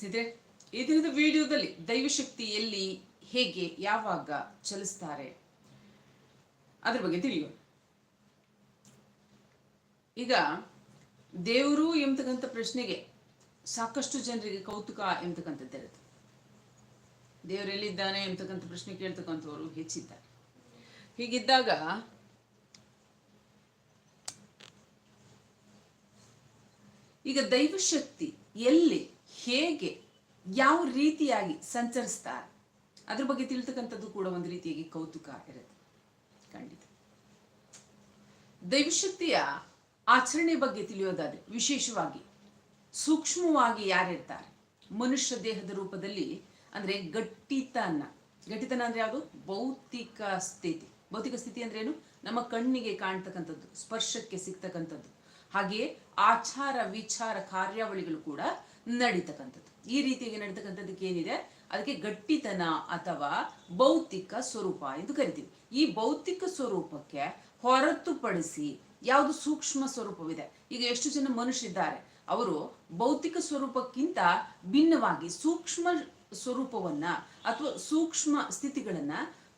ಸ್ನೇಹಿತರೆ ಈ ದಿನದ ವಿಡಿಯೋದಲ್ಲಿ ದೈವಶಕ್ತಿ ಎಲ್ಲಿ ಹೇಗೆ, ಯಾವಾಗ ಚಲಿಸ್ತಾರೆ? ಅದ್ರ ಬಗ್ಗೆ ತಿಳಿಯೋಣ. ಈಗ ದೇವರು ಎಂಬತಕ್ಕಂಥ ಪ್ರಶ್ನೆಗೆ ಸಾಕಷ್ಟು ಜನರಿಗೆ ಕೌತುಕ ಎಂಬತಕ್ಕಂಥದ್ದಿರುತ್ತೆ ದೇವರು ಎಲ್ಲಿದ್ದಾನೆ ಎಂಬತಕ್ಕಂಥ ಪ್ರಶ್ನೆ ಕೇಳ್ತಕ್ಕಂಥವ್ರು ಹೆಚ್ಚಿದ್ದಾರೆ. ಹೀಗಿದ್ದಾಗ ಈಗ ದೈವಶಕ್ತಿ ಎಲ್ಲಿ ಹೇಗೆ, ಯಾವ ರೀತಿಯಾಗಿ ಸಂಚರಿಸ್ತಾರೆ, ಅದ್ರ ಬಗ್ಗೆ ತಿಳಿತಕ್ಕಂಥದ್ದು ಕೂಡ ಒಂದು ರೀತಿಯಾಗಿ ಕೌತುಕ ಇರುತ್ತೆ. ಖಂಡಿತ. ದೈವಶಕ್ತಿಯ ಆಚರಣೆ ಬಗ್ಗೆ ತಿಳಿಯೋದಾದ್ರೆ, ವಿಶೇಷವಾಗಿ ಸೂಕ್ಷ್ಮವಾಗಿ ಯಾರಿರ್ತಾರೆ? ಮನುಷ್ಯ ದೇಹದ ರೂಪದಲ್ಲಿ ಅಂದ್ರೆ ಗಟ್ಟಿತನ. ಗಟ್ಟಿತನ ಅಂದ್ರೆ ಯಾವುದು? ಭೌತಿಕ ಸ್ಥಿತಿ. ಭೌತಿಕ ಸ್ಥಿತಿ ಅಂದ್ರೆ ಏನು? ನಮ್ಮ ಕಣ್ಣಿಗೆ ಕಾಣ್ತಕ್ಕಂಥದ್ದು, ಸ್ಪರ್ಶಕ್ಕೆ ಸಿಗ್ತಕ್ಕಂಥದ್ದು. ಹಾಗೆಯೇ ಆಚಾರ ವಿಚಾರ ಕಾರ್ಯಾವಳಿಗಳು ಕೂಡ ನಡೀತಕ್ಕಂಥದ್ದು. ಈ ರೀತಿಯಾಗಿ ನಡೀತಕ್ಕಂಥದ್ದಕ್ಕೆ ಏನಿದೆ? ಅದಕ್ಕೆ ಗಟ್ಟಿತನ ಅಥವಾ ಭೌತಿಕ ಸ್ವರೂಪ ಎಂದು ಕರಿತೀವಿ. ಈ ಭೌತಿಕ ಸ್ವರೂಪಕ್ಕೆ ಹೊರತುಪಡಿಸಿ ಯಾವುದು ಸೂಕ್ಷ್ಮ ಸ್ವರೂಪವಿದೆ? ಈಗ ಎಷ್ಟು ಜನ ಮನುಷ್ಯರಿದ್ದಾರೆ? ಅವರು ಭೌತಿಕ ಸ್ವರೂಪಕ್ಕಿಂತ ಭಿನ್ನವಾಗಿ ಸೂಕ್ಷ್ಮ ಸ್ವರೂಪವನ್ನ ಅಥವಾ ಸೂಕ್ಷ್ಮ ಸ್ಥಿತಿಗಳನ್ನ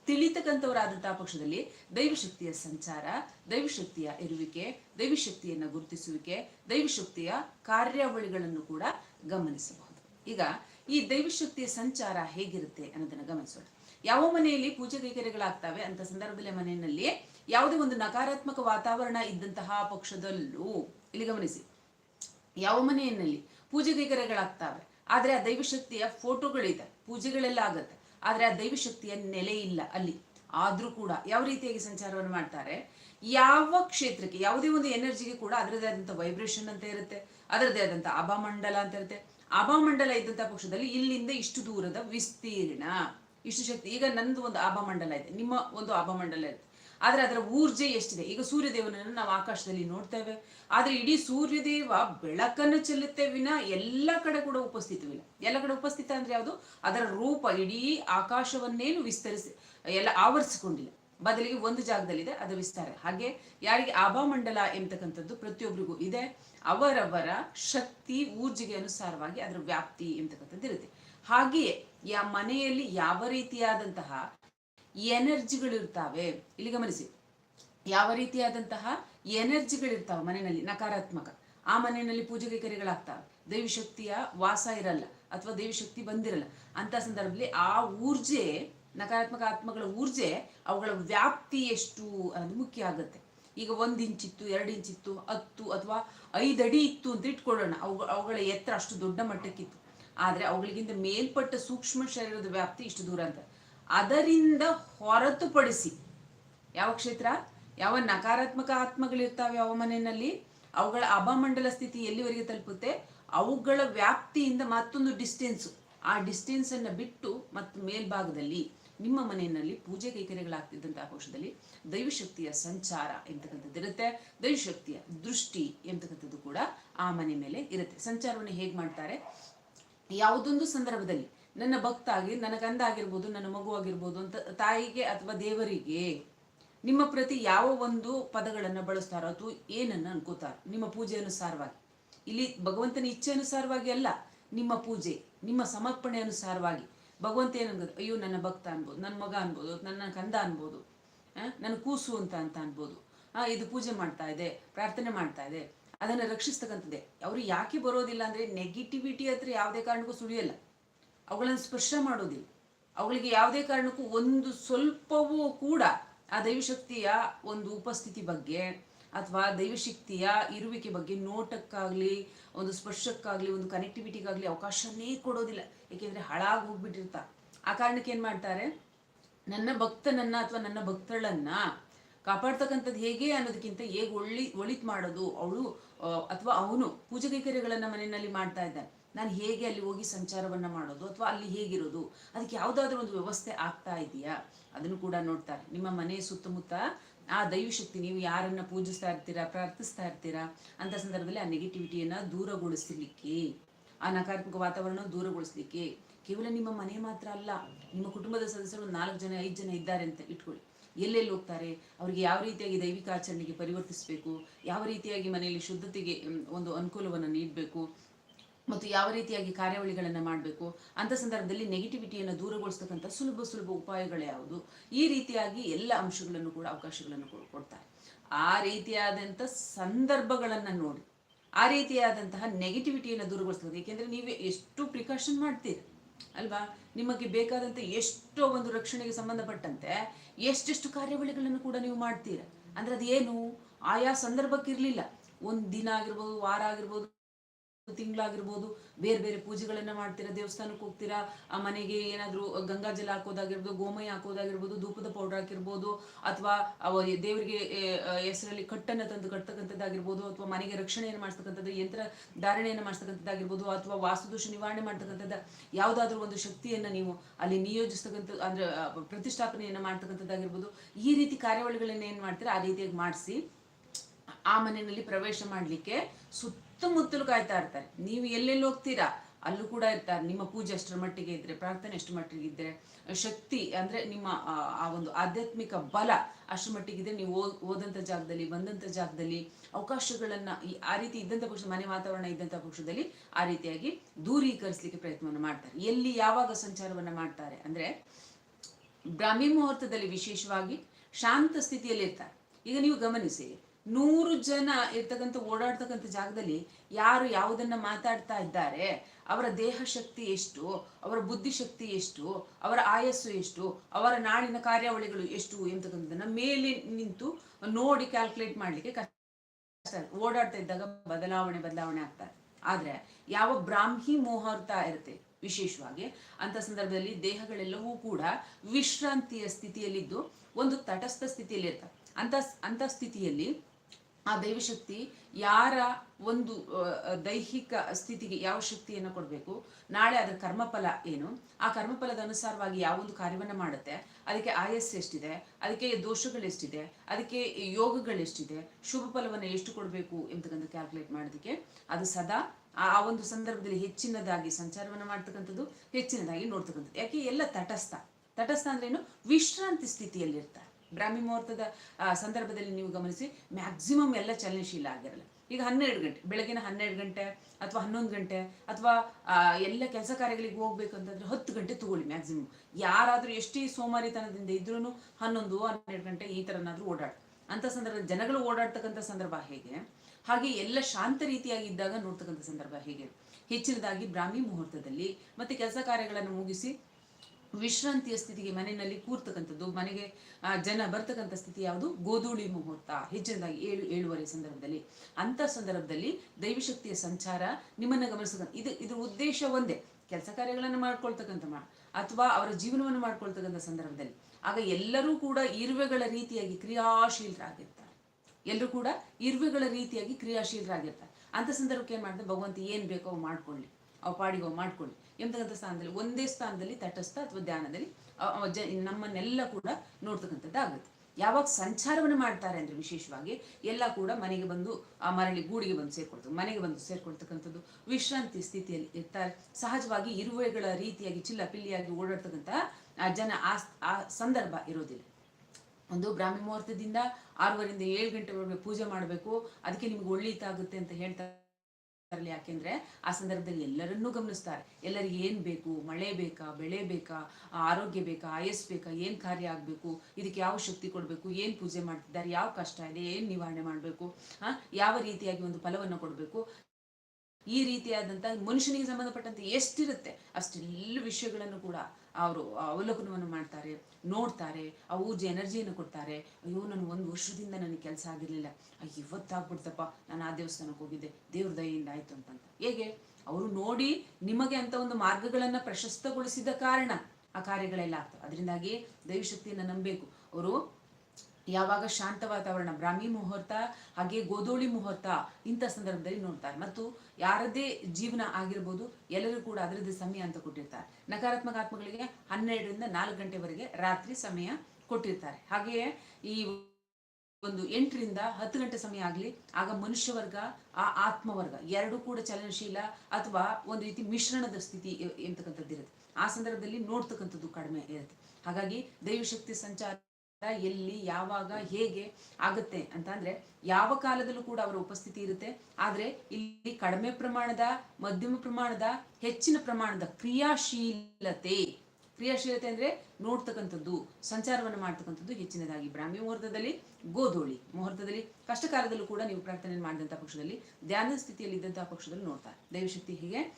ತಿಳಿತಕ್ಕಂಥವರಾದಂತಹ ಪಕ್ಷದಲ್ಲಿ ದೈವಶಕ್ತಿಯ ಸಂಚಾರ, ದೈವಶಕ್ತಿಯ ಇರುವಿಕೆ, ದೈವಶಕ್ತಿಯನ್ನ ಗುರುತಿಸುವಿಕೆ, ದೈವಶಕ್ತಿಯ ಕಾರ್ಯಾವಳಿಗಳನ್ನು ಕೂಡ ಗಮನಿಸಬಹುದು. ಈಗ ಈ ದೈವಶಕ್ತಿಯ ಸಂಚಾರ ಹೇಗಿರುತ್ತೆ ಅನ್ನೋದನ್ನ ಗಮನಿಸೋಣ. ಯಾವ ಮನೆಯಲ್ಲಿ ಪೂಜೆ ಕೈಕರ್ಯಗಳಾಗ್ತವೆ ಅಂತ ಸಂದರ್ಭದಲ್ಲಿ ಮನೆಯಲ್ಲಿ ಯಾವುದೇ ಒಂದು ನಕಾರಾತ್ಮಕ ವಾತಾವರಣ ಇದ್ದಂತಹ ಪಕ್ಷದಲ್ಲೂ, ಇಲ್ಲಿ ಗಮನಿಸಿ, ಯಾವ ಮನೆಯಲ್ಲಿ ಪೂಜೆ ಕೈಕರ್ಯಗಳಾಗ್ತವೆ ಆದ್ರೆ ಆ ದೈವಶಕ್ತಿಯ ಫೋಟೋಗಳಿದೆ, ಪೂಜೆಗಳೆಲ್ಲ ಆಗತ್ತೆ, ಆದ್ರೆ ಆ ದೈವಶಕ್ತಿಯ ನೆಲೆ ಇಲ್ಲ ಅಲ್ಲಿ. ಆದ್ರೂ ಕೂಡ ಯಾವ ರೀತಿಯಾಗಿ ಸಂಚಾರವನ್ನು ಮಾಡ್ತಾರೆ? ಯಾವ ಕ್ಷೇತ್ರಕ್ಕೆ, ಯಾವುದೇ ಒಂದು ಎನರ್ಜಿಗೆ ಕೂಡ ಅದರದೇ ವೈಬ್ರೇಷನ್ ಅಂತ ಇರುತ್ತೆ. ಅದರದೇ ಆದಂಥ ಅಭಾಮಂಡಲ ಅಂತ ಇರುತ್ತೆ. ಅಭಾಮಂಡಲ ಇದ್ದಂಥ ಪಕ್ಷದಲ್ಲಿ ಇಲ್ಲಿಂದ ಇಷ್ಟು ದೂರದ ವಿಸ್ತೀರ್ಣ, ಇಷ್ಟು ಶಕ್ತಿ. ಈಗ ನಂದು ಒಂದು ಅಭಾಮಂಡಲ ಇದೆ, ನಿಮ್ಮ ಒಂದು ಅಭಾಮಂಡಲ ಇರುತ್ತೆ ಆದರೆ ಅದರ ಊರ್ಜೆ ಎಷ್ಟಿದೆ? ಈಗ ಸೂರ್ಯದೇವನನ್ನು ನಾವು ಆಕಾಶದಲ್ಲಿ ನೋಡ್ತೇವೆ. ಆದರೆ ಇಡೀ ಸೂರ್ಯದೇವ ಬೆಳಕನ್ನು ಚೆಲ್ಲುತ್ತೆ ವಿನ ಎಲ್ಲ ಕಡೆ ಕೂಡ ಉಪಸ್ಥಿತವಿಲ್ಲ. ಎಲ್ಲ ಕಡೆ ಉಪಸ್ಥಿತ ಅಂದರೆ ಯಾವುದು? ಅದರ ರೂಪ ಇಡೀ ಆಕಾಶವನ್ನೇನು ವಿಸ್ತರಿಸಿ, ಎಲ್ಲ ಆವರಿಸಿಕೊಂಡಿಲ್ಲ. ಬದಲಿಗೆ ಒಂದು ಜಾಗದಲ್ಲಿದೆ, ಅದು ವಿಸ್ತಾರ. ಹಾಗೆ ಯಾರಿಗೆ ಆಭಾಮಂಡಲ ಎಂಬತಕ್ಕಂಥದ್ದು ಪ್ರತಿಯೊಬ್ಬರಿಗೂ ಇದೆ. ಅವರವರ ಶಕ್ತಿ, ಊರ್ಜೆಗೆ ಅನುಸಾರವಾಗಿ ಅದರ ವ್ಯಾಪ್ತಿ ಎಂತಕ್ಕಂಥದ್ದು ಇರುತ್ತೆ. ಹಾಗೆಯೇ ಯಾ ಮನೆಯಲ್ಲಿ ಯಾವ ರೀತಿಯಾದಂತಹ ಎನರ್ಜಿಗಳಿರ್ತಾವೆ, ಇಲ್ಲಿ ಗಮನಿಸಿ. ಯಾವ ರೀತಿಯಾದಂತಹ ಎನರ್ಜಿಗಳಿರ್ತಾವೆ ಮನೆಯಲ್ಲಿ, ನಕಾರಾತ್ಮಕ. ಆ ಮನೆಯಲ್ಲಿ ಪೂಜೆ ದೈವಿ ಶಕ್ತಿಯ ವಾಸ ಇರಲ್ಲ ಅಥವಾ ದೈವಶಕ್ತಿ ಬಂದಿರಲ್ಲ. ಅಂತ ಸಂದರ್ಭದಲ್ಲಿ ಆ ಊರ್ಜೆ, ನಕಾರಾತ್ಮಕ ಆತ್ಮಗಳ ಊರ್ಜೆ, ಅವುಗಳ ವ್ಯಾಪ್ತಿ ಎಷ್ಟು ಅನ್ನೋದು ಮುಖ್ಯ ಆಗುತ್ತೆ. ಈಗ ಒಂದು ಇಂಚಿತ್ತು ಎರಡು ಇಂಚಿತ್ತು ಹತ್ತು ಅಥವಾ ಐದು ಅಡಿ ಇತ್ತು ಅಂತ ಇಟ್ಕೊಳ್ಳೋಣ. ಅವು, ಅವುಗಳ ಎತ್ತರ ಅಷ್ಟು ದೊಡ್ಡ ಮಟ್ಟಕ್ಕಿತ್ತು. ಆದರೆ ಅವುಗಳಿಗಿಂತ ಮೇಲ್ಪಟ್ಟ ಸೂಕ್ಷ್ಮ ಶರೀರದ ವ್ಯಾಪ್ತಿ ಇಷ್ಟು ದೂರ ಅಂತ. ಅದರಿಂದ ಹೊರತುಪಡಿಸಿ ಯಾವ ಕ್ಷೇತ್ರ? ಯಾವ ನಕಾರಾತ್ಮಕ ಆತ್ಮಗಳಿರ್ತಾವೆ ಯಾವ ಮನೆಯಲ್ಲಿ? ಅವುಗಳ ಅಭಮಂಡಲ ಸ್ಥಿತಿ ಎಲ್ಲಿವರೆಗೆ ತಲುಪುತ್ತೆ? ಅವುಗಳ ವ್ಯಾಪ್ತಿಯಿಂದ ಮತ್ತೊಂದು ಡಿಸ್ಟೆನ್ಸ್ ಆ ಡಿಸ್ಟೆನ್ಸ್ ಅನ್ನ ಬಿಟ್ಟು ಮತ್ತು ಮೇಲ್ಭಾಗದಲ್ಲಿ ನಿಮ್ಮ ಮನೆಯಲ್ಲಿ ಪೂಜೆ ಕೈಕರ್ಯಗಳಾಗ್ತಿದ್ದಂತಹ ಕೋಶದಲ್ಲಿ ದೈವಶಕ್ತಿಯ ಸಂಚಾರ ಎಂತಕ್ಕಂಥದ್ದು ಇರುತ್ತೆ. ದೈವಶಕ್ತಿಯ ದೃಷ್ಟಿ ಎಂತಕ್ಕಂಥದ್ದು ಕೂಡ ಆ ಮನೆ ಮೇಲೆ ಇರುತ್ತೆ. ಸಂಚಾರವನ್ನು ಹೇಗೆ ಮಾಡ್ತಾರೆ? ಯಾವುದೊಂದು ಸಂದರ್ಭದಲ್ಲಿ ನನ್ನ ಭಕ್ತ ಆಗಿ ನನ್ನ ಗಂದ ಆಗಿರ್ಬೋದು ನನ್ನ ಮಗು ಆಗಿರ್ಬೋದು, ಅಂತ ತಾಯಿಗೆ ಅಥವಾ ದೇವರಿಗೆ ನಿಮ್ಮ ಪ್ರತಿ ಯಾವ ಒಂದು ಪದಗಳನ್ನ ಬಳಸ್ತಾರೋ ಅಥವಾ ಏನನ್ನ ಅನ್ಕೋತಾರೋ ನಿಮ್ಮ ಪೂಜೆ ಅನುಸಾರವಾಗಿ. ಇಲ್ಲಿ ಭಗವಂತನ ಇಚ್ಛೆ ಅನುಸಾರವಾಗಿ ಅಲ್ಲ, ನಿಮ್ಮ ಪೂಜೆ, ನಿಮ್ಮ ಸಮರ್ಪಣೆ ಅನುಸಾರವಾಗಿ. ಭಗವಂತ ಏನನ್ಬೋದು ಅಯ್ಯೋ, ನನ್ನ ಭಕ್ತ ಅನ್ಬೋದು ನನ್ನ ಮಗ ಅನ್ಬೋದು ನನ್ನ ಕಂದ ಅನ್ಬೋದು ನನ್ನ ಕೂಸು ಅಂತ ಅಂತ ಅನ್ಬೋದು. ಆ, ಇದು ಪೂಜೆ ಮಾಡ್ತಾ ಇದೆ, ಪ್ರಾರ್ಥನೆ ಮಾಡ್ತಾ ಇದೆ, ಅದನ್ನು ರಕ್ಷಿಸ್ತಕ್ಕಂಥದ್ದೇ. ಅವರು ಯಾಕೆ ಬರೋದಿಲ್ಲ ಅಂದ್ರೆ ನೆಗೆಟಿವಿಟಿ ಹತ್ರ ಯಾವುದೇ ಕಾರಣಕ್ಕೂ ಸುಳಿಯಲ್ಲ. ಅವುಗಳನ್ನು ಸ್ಪರ್ಶ ಮಾಡೋದಿಲ್ಲ. ಅವುಗಳಿಗೆ ಯಾವುದೇ ಕಾರಣಕ್ಕೂ ಒಂದು ಸ್ವಲ್ಪವೂ ಕೂಡ ಆ ದೈವಶಕ್ತಿಯ ಒಂದು ಉಪಸ್ಥಿತಿ ಬಗ್ಗೆ ಅಥವಾ ದೈವಶಕ್ತಿಯ ಇರುವಿಕೆ ಬಗ್ಗೆ ನೋಟಕ್ಕಾಗಲಿ, ಒಂದು ಸ್ಪರ್ಶಕ್ಕಾಗ್ಲಿ, ಒಂದು ಕನೆಕ್ಟಿವಿಟಿಗಾಗಲಿ ಅವಕಾಶನೇ ಕೊಡೋದಿಲ್ಲ. ಏಕೆಂದ್ರೆ ಹಾಳಾಗಿ ಹೋಗ್ಬಿಟ್ಟಿರ್ತಾ. ಆ ಕಾರಣಕ್ಕೆ ಏನು ಮಾಡ್ತಾರೆ? ನನ್ನ ಭಕ್ತನನ್ನ ಅಥವಾ ನನ್ನ ಭಕ್ತಳನ್ನ ಕಾಪಾಡ್ತಕ್ಕಂಥದ್ದು ಹೇಗೆ ಅನ್ನೋದಕ್ಕಿಂತ ಹೇಗೆ ಒಳ್ಳಿ, ಒಳಿತ್ ಮಾಡೋದು, ಅವಳು ಅಥವಾ ಅವನು ಪೂಜೆ ಕೈಕರ್ಯಗಳನ್ನ ಮನೆಯಲ್ಲಿ ಮಾಡ್ತಾ ಇದ್ದಾನೆ. ನಾನು ಹೇಗೆ ಅಲ್ಲಿ ಹೋಗಿ ಸಂಚಾರವನ್ನ ಮಾಡೋದು, ಅಥವಾ ಅಲ್ಲಿ ಹೇಗಿರೋದು, ಅದಕ್ಕೆ ಯಾವುದಾದ್ರೂ ಒಂದು ವ್ಯವಸ್ಥೆ ಆಗ್ತಾ ಇದೆಯಾ? ಅದನ್ನು ಕೂಡ ನೋಡ್ತಾರೆ. ನಿಮ್ಮ ಮನೆ ಸುತ್ತಮುತ್ತ ಆ ದೈವಶಕ್ತಿ, ನೀವು ಯಾರನ್ನ ಪೂಜಿಸ್ತಾ ಇರ್ತೀರಾ, ಪ್ರಾರ್ಥಿಸ್ತಾ ಇರ್ತೀರಾ, ಅಂತ ಸಂದರ್ಭದಲ್ಲಿ ಆ ನೆಗೆಟಿವಿಟಿಯನ್ನ ದೂರಗೊಳಿಸಲಿಕ್ಕೆ ಆ ನಕಾರಾತ್ಮಕ ವಾತಾವರಣ ದೂರಗೊಳಿಸ್ಲಿಕ್ಕೆ. ಕೇವಲ ನಿಮ್ಮ ಮನೆ ಮಾತ್ರ ಅಲ್ಲ, ನಿಮ್ಮ ಕುಟುಂಬದ ಸದಸ್ಯರು ನಾಲ್ಕು ಜನ, ಐದು ಜನ ಇದ್ದಾರೆ ಅಂತ ಇಟ್ಕೊಳ್ಳಿ. ಎಲ್ಲೆಲ್ಲಿ ಹೋಗ್ತಾರೆ? ಅವರಿಗೆ ಯಾವ ರೀತಿಯಾಗಿ ದೈವಿಕ ಆಚರಣೆಗೆ ಪರಿವರ್ತಿಸಬೇಕು? ಯಾವ ರೀತಿಯಾಗಿ ಮನೆಯಲ್ಲಿ ಶುದ್ಧತೆಗೆ ಒಂದು ಅನುಕೂಲವನ್ನು ನೀಡಬೇಕು? ಮತ್ತು ಯಾವ ರೀತಿಯಾಗಿ ಕಾರ್ಯಾವಳಿಗಳನ್ನು ಮಾಡಬೇಕು? ಅಂತ ಸಂದರ್ಭದಲ್ಲಿ ನೆಗೆಟಿವಿಟಿಯನ್ನು ದೂರಗೊಳಿಸ್ತಕ್ಕಂಥ ಸುಲಭ ಸುಲಭ ಉಪಾಯಗಳು ಯಾವುದು? ಈ ರೀತಿಯಾಗಿ ಎಲ್ಲ ಅಂಶಗಳನ್ನು ಕೂಡ ಅವಕಾಶಗಳನ್ನು ಕೂಡ ಕೊಡ್ತಾರೆ. ಆ ರೀತಿಯಾದಂಥ ಸಂದರ್ಭಗಳನ್ನು ನೋಡಿ. ಆ ರೀತಿಯಾದಂತಹ ನೆಗೆಟಿವಿಟಿಯನ್ನು ದೂರಗೊಳಿಸ್ತದೆ. ಏಕೆಂದರೆ ನೀವು ಎಷ್ಟು ಪ್ರಿಕಾಷನ್ ಮಾಡ್ತೀರಿ? ಅಲ್ವಾ? ನಿಮಗೆ ಬೇಕಾದಂಥ ಎಷ್ಟೋ ಒಂದು ರಕ್ಷಣೆಗೆ ಸಂಬಂಧಪಟ್ಟಂತೆ ಎಷ್ಟೆಷ್ಟು ಕಾರ್ಯಾವಳಿಗಳನ್ನು ಕೂಡ ನೀವು ಮಾಡ್ತೀರ? ಅಂದ್ರೆ ಅದೇನು? ಆಯಾ ಸಂದರ್ಭಕ್ಕಿರಲಿಲ್ಲ. ಒಂದು ದಿನ ಆಗಿರ್ಬೋದು, ವಾರ ಆಗಿರ್ಬೋದು ತಿಂಗಳಾಗಿರ್ಬೋದು, ಬೇರೆ ಬೇರೆ ಪೂಜೆಗಳನ್ನ ಮಾಡ್ತೀರಾ, ದೇವಸ್ಥಾನಕ್ಕೆ ಹೋಗ್ತೀರಾ, ಆ ಮನೆಗೆ ಏನಾದರೂ ಗಂಗಾಜಲ ಹಾಕೋದಾಗಿರ್ಬೋದು, ಗೋಮಯ ಹಾಕೋದಾಗಿರ್ಬೋದು, ಧೂಪದ ಪೌಡರ್ ಹಾಕಿರ್ಬೋದು, ಅಥವಾ ದೇವರಿಗೆ ಹೆಸರಲ್ಲಿ ಕಟ್ಟನ್ನು ತಂದು ಕಟ್ತಕ್ಕಂಥದ್ದಾಗಿರ್ಬೋದು, ಅಥವಾ ಮನೆಗೆ ರಕ್ಷಣೆಯನ್ನು ಮಾಡ್ತಕ್ಕಂಥದ್ದು, ಯಂತ್ರ ಧಾರಣೆಯನ್ನು ಮಾಡ್ತಕ್ಕಂಥದ್ದಾಗಿರ್ಬೋದು, ಅಥವಾ ವಾಸ್ತುದೋಷ ನಿವಾರಣೆ ಮಾಡ್ತಕ್ಕಂಥದ್ದು, ಯಾವುದಾದ್ರೂ ಒಂದು ಶಕ್ತಿಯನ್ನು ನೀವು ಅಲ್ಲಿ ನಿಯೋಜಿಸ್ತಕ್ಕಂಥ, ಅಂದ್ರೆ ಪ್ರತಿಷ್ಠಾಪನೆಯನ್ನು ಮಾಡ್ತಕ್ಕಂಥದ್ದಾಗಿರ್ಬೋದು, ಈ ರೀತಿ ಕಾರ್ಯಾವಳಿಗಳನ್ನ ಏನು ಮಾಡ್ತೀರಾ, ಆ ರೀತಿಯಾಗಿ ಮಾಡಿಸಿ, ಆ ಮನೆಯಲ್ಲಿ ಪ್ರವೇಶ ಮಾಡಲಿಕ್ಕೆ ಸುತ್ತಮುತ್ತಲು ಕಾಯ್ತಾ ಇರ್ತಾರೆ. ನೀವು ಎಲ್ಲೆಲ್ಲಿ ಹೋಗ್ತೀರಾ? ಅಲ್ಲೂ ಕೂಡ ಇರ್ತಾರೆ. ನಿಮ್ಮ ಪೂಜೆ ಅಷ್ಟರ ಮಟ್ಟಿಗೆ ಇದ್ರೆ ಪ್ರಾರ್ಥನೆ ಎಷ್ಟು ಮಟ್ಟಿಗೆ ಇದ್ರೆ ಶಕ್ತಿ ಅಂದ್ರೆ ನಿಮ್ಮ ಆ, ಒಂದು ಆಧ್ಯಾತ್ಮಿಕ ಬಲ ಅಷ್ಟರ ಮಟ್ಟಿಗಿದ್ರೆ ನೀವು ಹೋದಂಥ ಜಾಗದಲ್ಲಿ ಬಂದಂತ ಜಾಗದಲ್ಲಿ ಅವಕಾಶಗಳನ್ನ ಈ ಆ ರೀತಿ ಇದ್ದಂತ ಪಕ್ಷ ಮನೆ ವಾತಾವರಣ ಇದ್ದಂತ ಪಕ್ಷದಲ್ಲಿ ಆ ರೀತಿಯಾಗಿ ದೂರೀಕರಿಸಲಿಕ್ಕೆ ಪ್ರಯತ್ನವನ್ನು ಮಾಡ್ತಾರೆ. ಎಲ್ಲಿ ಯಾವಾಗ ಸಂಚಾರವನ್ನ ಮಾಡ್ತಾರೆ ಅಂದ್ರೆ ಬ್ರಾಹ್ಮಿ ಮುಹೂರ್ತದಲ್ಲಿ ವಿಶೇಷವಾಗಿ ಶಾಂತ ಸ್ಥಿತಿಯಲ್ಲಿ ಇರ್ತಾರೆ ಈಗ ನೀವು ಗಮನಿಸಿ ನೂರು ಜನ ಇರ್ತಕ್ಕಂಥ ಓಡಾಡ್ತಕ್ಕಂಥ ಜಾಗದಲ್ಲಿ ಯಾರು ಯಾವುದನ್ನ ಮಾತಾಡ್ತಾ ಇದ್ದಾರೆ, ಅವರ ದೇಹ ಶಕ್ತಿ ಎಷ್ಟು, ಅವರ ಬುದ್ಧಿಶಕ್ತಿ ಎಷ್ಟು, ಅವರ ಆಯಸ್ಸು ಎಷ್ಟು, ಅವರ ನಾಡಿನ ಕಾರ್ಯಾವಳಿಗಳು ಎಷ್ಟು ಎಂತಕ್ಕಂಥದ್ದನ್ನ ಮೇಲೆ ನಿಂತು ನೋಡಿ ಕ್ಯಾಲ್ಕುಲೇಟ್ ಮಾಡ್ಲಿಕ್ಕೆ ಕಷ್ಟ. ಓಡಾಡ್ತಾ ಇದ್ದಾಗ ಬದಲಾವಣೆ ಬದಲಾವಣೆ ಆಗ್ತಾರೆ ಆದ್ರೆ ಯಾವ ಬ್ರಾಹ್ಮಿ ಮುಹೂರ್ತ ಇರುತ್ತೆ ವಿಶೇಷವಾಗಿ, ಅಂತ ಸಂದರ್ಭದಲ್ಲಿ ದೇಹಗಳೆಲ್ಲವೂ ಕೂಡ ವಿಶ್ರಾಂತಿಯ ಸ್ಥಿತಿಯಲ್ಲಿದ್ದು ಒಂದು ತಟಸ್ಥ ಸ್ಥಿತಿಯಲ್ಲಿ ಇರ್ತಾರೆ ಅಂತ ಅಂತ ಸ್ಥಿತಿಯಲ್ಲಿ ಆ ದೈವಶಕ್ತಿ ಯಾರ ಒಂದು ದೈಹಿಕ ಸ್ಥಿತಿಗೆ ಯಾವ ಶಕ್ತಿಯನ್ನು ಕೊಡಬೇಕು? ನಾಳೆ ಅದರ ಕರ್ಮಫಲ ಏನು? ಆ ಕರ್ಮಫಲದ ಅನುಸಾರವಾಗಿ ಯಾವೊಂದು ಕಾರ್ಯವನ್ನು ಮಾಡುತ್ತೆ? ಅದಕ್ಕೆ ಆಯಸ್ ಎಷ್ಟಿದೆ? ಅದಕ್ಕೆ ದೋಷಗಳು ಎಷ್ಟಿದೆ? ಅದಕ್ಕೆ ಯೋಗಗಳು ಎಷ್ಟಿದೆ? ಶುಭ ಫಲವನ್ನು ಎಷ್ಟು ಕೊಡಬೇಕು ಎಂತಕ್ಕಂಥ ಕ್ಯಾಲ್ಕುಲೇಟ್ ಮಾಡೋದಕ್ಕೆ ಅದು ಸದಾ ಆ ಒಂದು ಸಂದರ್ಭದಲ್ಲಿ ಹೆಚ್ಚಿನದಾಗಿ ಸಂಚಾರವನ್ನು ಮಾಡ್ತಕ್ಕಂಥದ್ದು, ಹೆಚ್ಚಿನದಾಗಿ ನೋಡ್ತಕ್ಕಂಥದ್ದು. ಯಾಕೆ? ಎಲ್ಲ ತಟಸ್ಥ. ತಟಸ್ಥ ಅಂದ್ರೆ ಏನು? ವಿಶ್ರಾಂತಿ ಸ್ಥಿತಿಯಲ್ಲಿರ್ತಾರೆ. ಬ್ರಾಹ್ಮಿ ಮುಹೂರ್ತದ ಸಂದರ್ಭದಲ್ಲಿ ನೀವು ಗಮನಿಸಿ ಮ್ಯಾಕ್ಸಿಮಮ್ ಎಲ್ಲ ಚಲನಶೀಲ ಆಗಿರಲ್ಲ. ಈಗ ಹನ್ನೆರಡು ಗಂಟೆ, ಬೆಳಗಿನ ಹನ್ನೆರಡು ಗಂಟೆ ಅಥವಾ ಹನ್ನೊಂದು ಗಂಟೆ ಅಥವಾ ಎಲ್ಲ ಕೆಲಸ ಕಾರ್ಯಗಳಿಗೆ ಹೋಗ್ಬೇಕು ಅಂತಂದ್ರೆ ಹತ್ತು ಗಂಟೆ ತಗೊಳ್ಳಿ ಮ್ಯಾಕ್ಸಿಮಮ್ ಯಾರಾದರೂ ಎಷ್ಟೇ ಸೋಮಾರಿತನದಿಂದ ಇದ್ರೂ ಹನ್ನೊಂದು, ಹನ್ನೆರಡು ಗಂಟೆ ಈ ಥರನಾದರೂ ಓಡಾಡ್. ಅಂತ ಸಂದರ್ಭ, ಜನಗಳು ಓಡಾಡ್ತಕ್ಕಂಥ ಸಂದರ್ಭ ಹೇಗೆ? ಹಾಗೆ ಎಲ್ಲ ಶಾಂತ ರೀತಿಯಾಗಿ ಇದ್ದಾಗ ನೋಡ್ತಕ್ಕಂಥ ಸಂದರ್ಭ ಹೇಗೆ? ಹೆಚ್ಚಿನದಾಗಿ ಬ್ರಾಹ್ಮಿ ಮುಹೂರ್ತದಲ್ಲಿ ಮತ್ತೆ ಕೆಲಸ ಕಾರ್ಯಗಳನ್ನು ಮುಗಿಸಿ ವಿಶ್ರಾಂತಿಯ ಸ್ಥಿತಿಗೆ ಮನೆಯಲ್ಲಿ ಕೂರ್ತಕ್ಕಂಥದ್ದು, ಮನೆಗೆ ಜನ ಬರ್ತಕ್ಕಂಥ ಸ್ಥಿತಿ ಯಾವುದು? ಗೋಧೂಳಿ ಮುಹೂರ್ತ. ಹೆಚ್ಚಿನದಾಗಿ ಏಳು, ಏಳುವರೆ ಸಂದರ್ಭದಲ್ಲಿ. ಅಂತ ಸಂದರ್ಭದಲ್ಲಿ ದೈವಶಕ್ತಿಯ ಸಂಚಾರ ನಿಮ್ಮನ್ನ ಗಮನಿಸ್ತಕ್ಕಂಥ ಇದು, ಇದ್ರ ಉದ್ದೇಶ ಒಂದೇ. ಕೆಲಸ ಕಾರ್ಯಗಳನ್ನು ಮಾಡ್ಕೊಳ್ತಕ್ಕಂಥ ಅಥವಾ ಅವರ ಜೀವನವನ್ನು ಮಾಡ್ಕೊಳ್ತಕ್ಕಂಥ ಸಂದರ್ಭದಲ್ಲಿ. ಆಗ ಎಲ್ಲರೂ ಕೂಡ ಇರುವೆಗಳ ರೀತಿಯಾಗಿ ಕ್ರಿಯಾಶೀಲರಾಗಿರ್ತಾರೆ. ಎಲ್ಲರೂ ಕೂಡ ಇರುವೆಗಳ ರೀತಿಯಾಗಿ ಕ್ರಿಯಾಶೀಲರಾಗಿರ್ತಾರೆ. ಅಂತ ಸಂದರ್ಭಕ್ಕೆ ಏನ್ ಮಾಡ್ತಾರೆ? ಭಗವಂತ ಏನ್ ಬೇಕೋ ಮಾಡ್ಕೊಳ್ಳಿ. ಅವು ಪಾಡಿಗೆ ಮಾಡ್ಕೊಳ್ಳಿ. ಎಂತಕ್ಕಂಥ ಸ್ಥಾನದಲ್ಲಿ? ಒಂದೇ ಸ್ಥಾನದಲ್ಲಿ ತಟಸ್ಥ ಅಥವಾ ಧ್ಯಾನದಲ್ಲಿ ಜ ನಮ್ಮನ್ನೆಲ್ಲ ಕೂಡ ನೋಡ್ತಕ್ಕಂಥದ್ದು ಆಗುತ್ತೆ. ಯಾವಾಗ ಸಂಚಾರವನ್ನು ಮಾಡ್ತಾರೆ ಅಂದ್ರೆ ವಿಶೇಷವಾಗಿ, ಎಲ್ಲ ಕೂಡ ಮನೆಗೆ ಬಂದು, ಆ ಮರಳಿ ಗೂಡಿಗೆ ಬಂದು ಸೇರ್ಕೊಳ್ತಾರೆ ಮನೆಗೆ ಬಂದು ಸೇರ್ಕೊಳ್ತಕ್ಕಂಥದ್ದು ವಿಶ್ರಾಂತಿ ಸ್ಥಿತಿಯಲ್ಲಿ ಇರ್ತಾರೆ. ಸಹಜವಾಗಿ ಇರುವೆಗಳ ರೀತಿಯಾಗಿ ಚಿಲ್ಲ ಪಿಲ್ಲಿಯಾಗಿ ಓಡಾಡ್ತಕ್ಕಂಥ, ಆ ಜನ ಆ ಸಂದರ್ಭ ಇರೋದಿಲ್ಲ. ಒಂದು ಬ್ರಾಹ್ಮಿ ಮುಹೂರ್ತದಿಂದ ಆರೂವರೆಯಿಂದ ಏಳು ಗಂಟೆವರೆಗೆ ಪೂಜೆ ಮಾಡಬೇಕು. ಅದಕ್ಕೆ ನಿಮ್ಗೆ ಒಳ್ಳೆಯತಾಗುತ್ತೆ ಅಂತ ಹೇಳ್ತಾರೆ ಯಾಕೆಂದ್ರೆ ಆ ಸಂದರ್ಭದಲ್ಲಿ ಎಲ್ಲರನ್ನೂ ಗಮನಿಸ್ತಾರೆ. ಎಲ್ಲರಿಗೆ ಏನ್ ಬೇಕು, ಮಳೆ ಬೇಕಾ, ಬೆಳೆ ಬೇಕಾ, ಆರೋಗ್ಯ ಬೇಕಾ ಆಯಸ್ ಬೇಕಾ, ಏನ್ ಕಾರ್ಯ ಆಗ್ಬೇಕು, ಇದಕ್ಕೆ ಯಾವ ಶಕ್ತಿ ಕೊಡ್ಬೇಕು, ಏನ್ ಪೂಜೆ ಮಾಡ್ತಿದ್ದಾರೆ, ಯಾವ ಕಷ್ಟ ಇದೆ, ಏನ್ ನಿವಾರಣೆ ಮಾಡಬೇಕು ಯಾವ ರೀತಿಯಾಗಿ ಒಂದು ಫಲವನ್ನು ಕೊಡಬೇಕು. ಈ ರೀತಿಯಾದಂತಹ ಮನುಷ್ಯನಿಗೆ ಸಂಬಂಧಪಟ್ಟಂತೆ ಎಷ್ಟಿರುತ್ತೆ? ಅಷ್ಟೆಲ್ಲ ವಿಷಯಗಳನ್ನು ಕೂಡ ಅವರು ಅವಲೋಕನವನ್ನು ಮಾಡ್ತಾರೆ, ನೋಡ್ತಾರೆ, ಆ ಊರ್ಜಿ ಎನರ್ಜಿಯನ್ನು ಕೊಡ್ತಾರೆ. ಅಯ್ಯೋ, ನಾನು ಒಂದು ವರ್ಷದಿಂದ ನನಗೆ ಕೆಲಸ ಆಗಿರಲಿಲ್ಲ. ಇವತ್ತಾಗ್ಬಿಡ್ತಪ್ಪ. ನಾನು ಆ ದೇವಸ್ಥಾನಕ್ಕೆ ಹೋಗಿದ್ದೆ. ದೇವ್ರ ದಯೆಯಿಂದ ಆಯ್ತು ಅಂತಂತ. ಹೇಗೆ? ಅವರು ನೋಡಿ ನಿಮಗೆ ಅಂತ ಒಂದು ಮಾರ್ಗಗಳನ್ನ ಪ್ರಶಸ್ತಗೊಳಿಸಿದ ಕಾರಣ ಆ ಕಾರ್ಯಗಳೆಲ್ಲ ಆಗ್ತವೆ. ಅದರಿಂದಾಗಿ ದೈವಶಕ್ತಿಯನ್ನು ನಂಬಬೇಕು. ಅವರು ಯಾವಾಗ ಶಾಂತ ವಾತಾವರಣ, ಬ್ರಾಹ್ಮಿ ಮುಹೂರ್ತ, ಹಾಗೆ ಗೋಧೂಳಿ ಮುಹೂರ್ತ ಇಂಥ ಸಂದರ್ಭದಲ್ಲಿ ನೋಡ್ತಾರೆ. ಮತ್ತು ಯಾರದೇ ಜೀವನ ಆಗಿರ್ಬೋದು, ಎಲ್ಲರೂ ಕೂಡ ಅದರದ್ದು ಸಮಯ ಅಂತ ಕೊಟ್ಟಿರ್ತಾರೆ. ನಕಾರಾತ್ಮಕ ಆತ್ಮಗಳಿಗೆ ಹನ್ನೆರಡರಿಂದ ನಾಲ್ಕು ಗಂಟೆವರೆಗೆ ರಾತ್ರಿ ಸಮಯ ಕೊಟ್ಟಿರ್ತಾರೆ. ಹಾಗೆಯೇ ಈ ಒಂದು ಎಂಟರಿಂದ ಹತ್ತು ಗಂಟೆ ಸಮಯ ಆಗಲಿ, ಆಗ ಮನುಷ್ಯ ವರ್ಗ ಆ ಆತ್ಮವರ್ಗ ಎರಡೂ ಕೂಡ ಚಲನಶೀಲ ಅಥವಾ ಒಂದು ರೀತಿ ಮಿಶ್ರಣದ ಸ್ಥಿತಿ ಎಂತಕ್ಕಂಥದ್ದು ಇರುತ್ತೆ ಆ ಸಂದರ್ಭದಲ್ಲಿ ನೋಡ್ತಕ್ಕಂಥದ್ದು ಕಡಿಮೆ ಇರುತ್ತೆ. ಹಾಗಾಗಿ ದೈವಶಕ್ತಿ ಸಂಚಾರ ಎಲ್ಲಿ, ಯಾವಾಗ, ಹೇಗೆ ಆಗುತ್ತೆ ಅಂತ ಅಂದ್ರೆ ಯಾವ ಕಾಲದಲ್ಲೂ ಕೂಡ ಅವರ ಉಪಸ್ಥಿತಿ ಇರುತ್ತೆ. ಆದ್ರೆ ಇಲ್ಲಿ ಕಡಿಮೆ ಪ್ರಮಾಣದ, ಮಧ್ಯಮ ಪ್ರಮಾಣದ, ಹೆಚ್ಚಿನ ಪ್ರಮಾಣದ ಕ್ರಿಯಾಶೀಲತೆ. ಕ್ರಿಯಾಶೀಲತೆ ಅಂದ್ರೆ ನೋಡ್ತಕ್ಕಂಥದ್ದು, ಸಂಚಾರವನ್ನು ಮಾಡ್ತಕ್ಕಂಥದ್ದು ಹೆಚ್ಚಿನದಾಗಿ. ಬ್ರಾಹ್ಮಿ ಮುಹೂರ್ತದಲ್ಲಿ ಗೋಧೋಳಿ, ಮುಹೂರ್ತದಲ್ಲಿ ಕಷ್ಟ ಕಾಲದಲ್ಲೂ ಕೂಡ ನೀವು ಪ್ರಾರ್ಥನೆ ಮಾಡಿದಂತಹ ಪಕ್ಷದಲ್ಲಿ, ಧ್ಯಾನ ಸ್ಥಿತಿಯಲ್ಲಿ ಇದ್ದಂತಹ ಪಕ್ಷದಲ್ಲಿ ನೋಡ್ತಾರೆ. ದೈವಶಕ್ತಿ ಹೀಗೆ?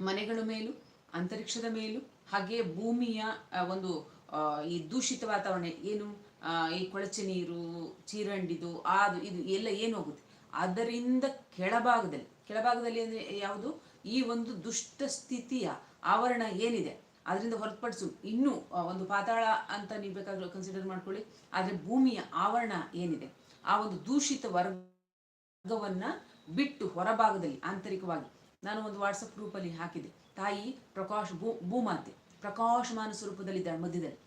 ಮನೆಗಳ ಮೇಲೂ, ಅಂತರಿಕ್ಷದ ಮೇಲೂ, ಹಾಗೆ ಭೂಮಿಯ ಒಂದು ಈ ದೂಷಿತ ವಾತಾವರಣ ಏನು? ಈ ಕೊಳಚೆ ನೀರು, ಚೀರಂಡಿದು ಅದು ಇದು ಎಲ್ಲ ಏನು ಹೋಗುತ್ತೆ? ಅದರಿಂದ ಕೆಳಭಾಗದಲ್ಲಿ ಕೆಳಭಾಗದಲ್ಲಿ ಅಂದ್ರೆ ಯಾವುದು? ಈ ಒಂದು ದುಷ್ಟ ಸ್ಥಿತಿಯ ಆವರಣ ಏನಿದೆ? ಅದರಿಂದ ಹೊರತುಪಡಿಸು ಇನ್ನೂ ಒಂದು ಪಾತಾಳ ಅಂತ ನೀವು ಬೇಕಾದರೂ ಕನ್ಸಿಡರ್ ಮಾಡ್ಕೊಳ್ಳಿ. ಆದ್ರೆ ಭೂಮಿಯ ಆವರಣ ಏನಿದೆ? ಆ ಒಂದು ದೂಷಿತ ವರ್ಗವನ್ನ ಬಿಟ್ಟು ಹೊರಭಾಗದಲ್ಲಿ ಆಂತರಿಕವಾಗಿ ನಾನು ಒಂದು ವಾಟ್ಸಪ್ ಗ್ರೂಪಲ್ಲಿ ಹಾಕಿದೆ. ತಾಯಿ ಪ್ರಕಾಶ್ ಭೂ, ಭೂಮಾತೆ. ಪ್ರಕಾಶಮಾನ ಸ್ವರೂಪದಲ್ಲಿದ್ದಾಳೆ ಮಧ್ಯದಲ್ಲಿ.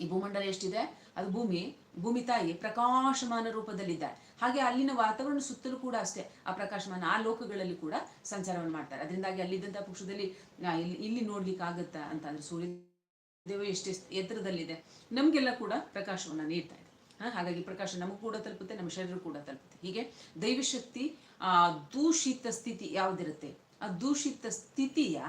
ಈ ಭೂಮಂಡಲ ಎಷ್ಟಿದೆ? ಅದು ಭೂಮಿ ಭೂಮಿ ತಾಯಿ ಪ್ರಕಾಶಮಾನ ರೂಪದಲ್ಲಿದ್ದಾಳೆ. ಹಾಗೆ ಅಲ್ಲಿನ ವಾತಾವರಣ ಸುತ್ತಲೂ ಕೂಡ ಅಷ್ಟೇ, ಆ ಪ್ರಕಾಶಮಾನ, ಆ ಲೋಕಗಳಲ್ಲಿ ಕೂಡ ಸಂಚಾರವನ್ನು ಮಾಡ್ತಾರೆ. ಅದರಿಂದಾಗಿ ಅಲ್ಲಿದ್ದಂಥ ಪಕ್ಷದಲ್ಲಿ ಇಲ್ಲಿ ಇಲ್ಲಿ ನೋಡ್ಲಿಕ್ಕೆ ಆಗತ್ತಾ ಅಂತ ಅಂದ್ರೆ ಸೂರ್ಯ ದೇವ ಎಷ್ಟೆಷ್ಟು ಎತ್ತರದಲ್ಲಿದೆ, ನಮಗೆಲ್ಲ ಕೂಡ ಪ್ರಕಾಶವನ್ನು ನೀಡ್ತಾ ಇದೆ. ಹಾಗಾಗಿ ಪ್ರಕಾಶ ನಮಗೂ ಕೂಡ ತಲುಪುತ್ತೆ, ನಮ್ಮ ಶರೀರ ಕೂಡ ತಲುಪುತ್ತೆ. ಹೀಗೆ ದೈವಶಕ್ತಿ, ಆ, ದೂಷಿತ ಸ್ಥಿತಿ ಯಾವುದಿರುತ್ತೆ? ಆ ದೂಷಿತ ಸ್ಥಿತಿಯ